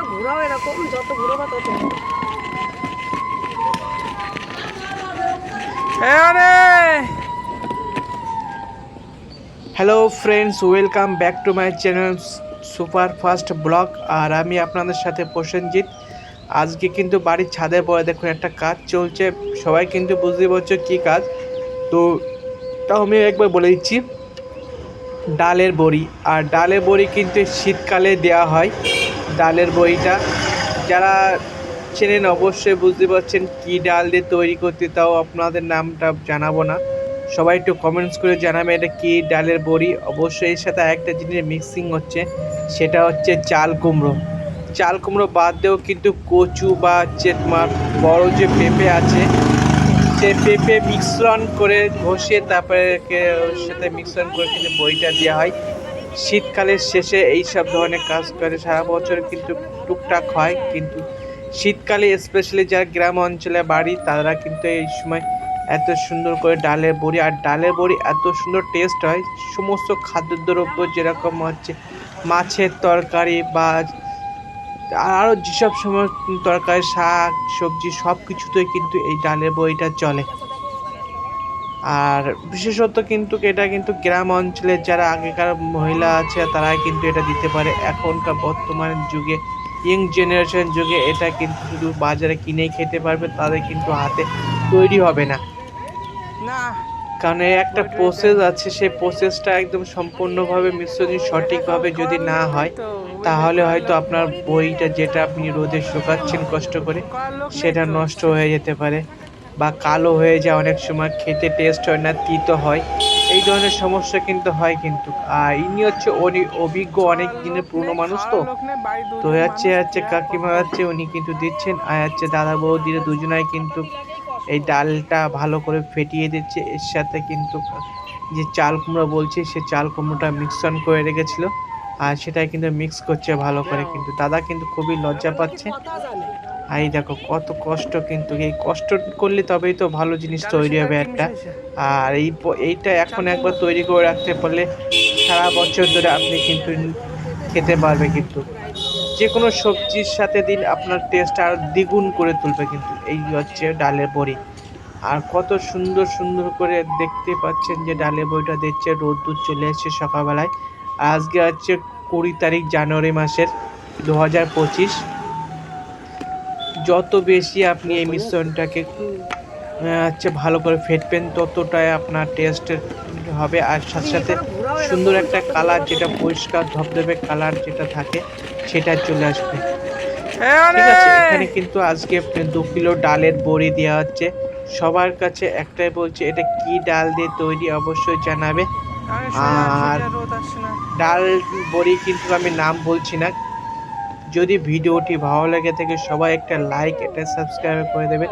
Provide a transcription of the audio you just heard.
করো ঘোরাও এরকম যত ঘুরাবা তত hello friends welcome back to my channel super fast blog আর আমি আপনাদের সাথে প্রসেনজিৎ। আজকে কিন্তু বাড়ির ছাদে পরে দেখুন একটা কাজ চলছে। সবাই কিন্তু বুঝতে পারছ কী কাজ। তো, তাও আমি একবার বলে দিচ্ছি, ডালের বড়ি। আর ডালের বড়ি কিন্তু শীতকালে দেওয়া হয়। ডালের বইটা। যারা চেনেন অবশ্যই বুঝতে পারছেন কী ডাল দিয়ে তৈরি করতে, তাও আপনাদের নামটা জানাব না। সবাই একটু কমেন্টস করে জানাবে এটা কী ডালের বড়ি। অবশ্যই এর সাথে একটা জিনিস মিক্সিং হচ্ছে, সেটা হচ্ছে চাল কুমড়ো। চাল কুমড়ো বাদ দিয়েও কিন্তু কচু বা চেতমার বড় যে পেঁপে আছে, সে পেঁপে মিশ্রণ করে ঘষে তারপরে সাথে মিশ্রণ করে কিন্তু বইটা দেওয়া হয়। শীতকালের শেষে এই সব ধরনের কাজ করে সারা বছর কিন্তু টুকটাক হয়, কিন্তু শীতকালে স্পেশালি যারা গ্রাম অঞ্চলে বাড়ি, তারা কিন্তু এই সময় এত সুন্দর করে ডালের বড়ি, আর ডালের বড়ি এত সুন্দর টেস্ট হয়, সমস্ত খাদ্যদ্রব্য যেরকম হচ্ছে মাছের তরকারি বা আরও যেসব সময় তরকারি, শাক, সবজি সব কিছুতেই কিন্তু এই ডালের বড়িটা চলে। আর বিশেষত কিন্তু এটা কিন্তু গ্রাম অঞ্চলের যারা আগেকার মহিলা আছে তারাই কিন্তু এটা দিতে পারে। এখনকার বর্তমান যুগে ইয়ং জেনারেশন যুগে এটা কিন্তু শুধু বাজারে কিনেই খেতে পারবে তাদের কিন্তু হাতে তৈরি হবে না। না। কারণ এর একটা প্রসেস আছে সেই প্রসেসটা একদম সম্পূর্ণভাবে মিশ্রণ সঠিকভাবে যদি না হয় তাহলে হয়তো আপনার বইটা যেটা আপনি রোদে শুকাচ্ছেন কষ্ট করে সেটা নষ্ট হয়ে যেতে পারে। বা কালো হয়ে যায়, অনেক সময় খেতে টেস্ট হয় না, তিতো হয়। এই ধরনের সমস্যা কিন্তু হয় কিন্তু। আর ইনি হচ্ছে অভিজ্ঞ অনেক দিনের পুরনো মানুষ তো। তো হচ্ছে হচ্ছে কাকিমা হচ্ছে উনি কিন্তু দিচ্ছেন। আর হচ্ছে দাদা বৌদিরা দুজনাই কিন্তু এই ডালটা ভালো করে ফেটিয়ে দিচ্ছে। এর সাথে কিন্তু যে চাল কুমড়ো বলছে, সে চাল কুমড়োটা মিক্সন করে রেখেছিল। আর সেটাই কিন্তু মিক্স করছে ভালো করে কিন্তু। দাদা কিন্তু খুবই লজ্জা পাচ্ছে। এই দেখো কত কষ্ট কিন্তু এই কষ্ট করলে তবেই তো ভালো জিনিস তৈরি হবে একটা। আর এই এইটা এখন একবার তৈরি করে রাখতে পারলে সারা বছর ধরে আপনি কিন্তু খেতে পারবে কিন্তু। যে কোনো সবজির সাথে দিন আপনার টেস্ট আর দ্বিগুণ করে তুলবে কিন্তু এই হচ্ছে ডালের বড়ি। আর কত সুন্দর সুন্দর করে দেখতে পাচ্ছেন যে ডালের বড়িটা দিচ্ছে রোদ্দুর চলে এসেছে সকালবেলায়। আজকে হচ্ছে কুড়ি তারিখ জানুয়ারি মাসের দু হাজার পঁচিশ। যত বেশি আপনি এই মিশ্রণটাকে হচ্ছে ভালো করে ফেটবেন ততটাই আপনার টেস্ট হবে। আর সাথে সাথে সুন্দর একটা কালার যেটা পরিষ্কার ধবধবে কালার যেটা থাকে সেটা চলে আসবে। ঠিক আছে এখানে কিন্তু আজকে দু কিলো ডালের বড়ি দেওয়া হচ্ছে। সবার কাছে একটাই বলছে এটা কি ডাল দিয়ে তৈরি অবশ্যই জানাবে। আর ডাল বড়ি কিন্তু আমি নাম বলছি না যদি ভিডিওটি ভালো লাগে থাকে সবাই একটা লাইক একটা সাবস্ক্রাইব করে দেবেন